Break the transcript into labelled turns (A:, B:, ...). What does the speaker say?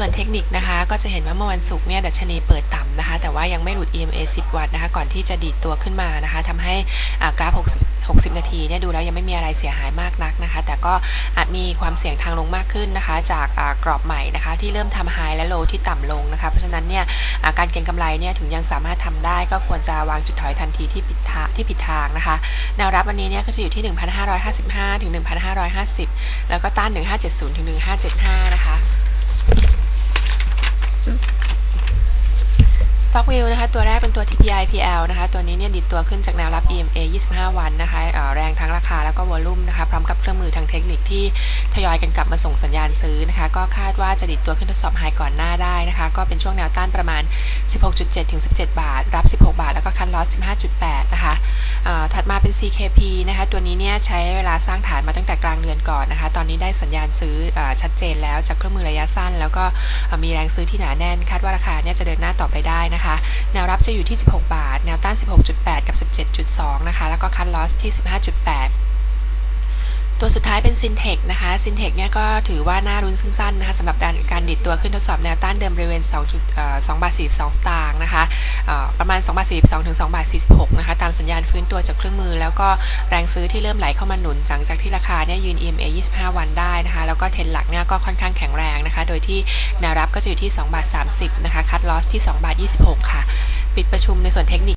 A: ส่วนเทคนิคนะคะก็จะเห็นว่าเมื่อวันศุกร์เนี่ยดัชนีเปิดต่ำนะคะ แต่ว่ายังไม่หลุด EMA 10 วันนะคะ ก่อนที่จะดีดตัวขึ้นมานะคะทำให้กราฟ 60 60 นาทีเนี่ยดูแล้วยังไม่มีอะไรเสียหายมากนักนะคะ แต่ก็อาจมีความเสี่ยงทางลงมากขึ้นนะคะ จากกรอบใหม่นะคะ ที่เริ่มทำไฮและโลที่ต่ำลงนะคะ เพราะฉะนั้นเนี่ยาการเก็งกำไรเนี่ยถึงยังสามารถทำได้ก็ควรจะวางจุดถอยทันทีที่ผิดทางที่ผิดทางนะคะแนวรับวันนี้เนี่ยก็จะอยู่ที่ 1,555 ถึง 1,550 แล้วก็ต้าน 1570 ถึง 1575 นะคะ Stock View นะคะ ตัวแรกเป็นตัว TPI PL นะคะ ตัวนี้เนี่ยดิดตัวขึ้นจากแนวรับ EMA 25 วันนะคะแรงทั้งราคาแล้วก็วอลุ่มนะคะ พร้อมกับเครื่องมือทางเทคนิคที่ ยอยกันกลับมาส่งสัญญาณซื้อนะคะ ก็คาดว่าจะดิดตัวขึ้นทดสอบไฮก่อนหน้าได้นะคะ ก็เป็นช่วงแนวต้านประมาณ 16.7 ถึง 17 บาท รับ 16 บาท แล้วก็คันลอส15.8 นะคะถัดมาเป็น CKP นะคะ ตัวนี้เนี่ยใช้เวลาสร้างฐานมาตั้งแต่กลางเดือนก่อนนะคะ ตอนนี้ได้สัญญาณซื้ออชัดเจนแล้วจากเครื่องมือระยะสั้น แล้วก็มีแรงซื้อที่หนาแน่น คาดว่าราคาเนี่ยจะเดินหน้าต่อไปได้นะคะ แนวรับจะอยู่ที่ 16 บาท แนวต้าน 16.8 กับ 17.2 นะคะ แล้วก็คันลอสที่ 15.8 ตัวสุดท้ายเป็น Syntec นะคะ Syntec เนี่ยก็ถือว่าน่ารุ้นซึ่งสั้นนะคะสำหรับการการดิดตัวขึ้นทดสอบแนวต้านเดิมบริเวณ2จุดเอ่อ2บาท42 สตางค์นะคะประมาณ2บาท42ถึง2บาท46นะคะตามสัญญาณฟื้นตัวจากเครื่องมือ แล้วก็แรงซื้อที่เริ่มไหลเข้ามาหนุนหลังจากที่ราคาเนี่ยยืน EMA 25 วันได้นะคะแล้วก็เทรนหลักเนี่ยก็ค่อนข้างแข็งแรงนะคะโดยที่แนวรับก็จะอยู่ที่2บาท30นะคะคัดลอสที่2บาท26 ค่ะ ปิดประชุมในส่วนเทคนิค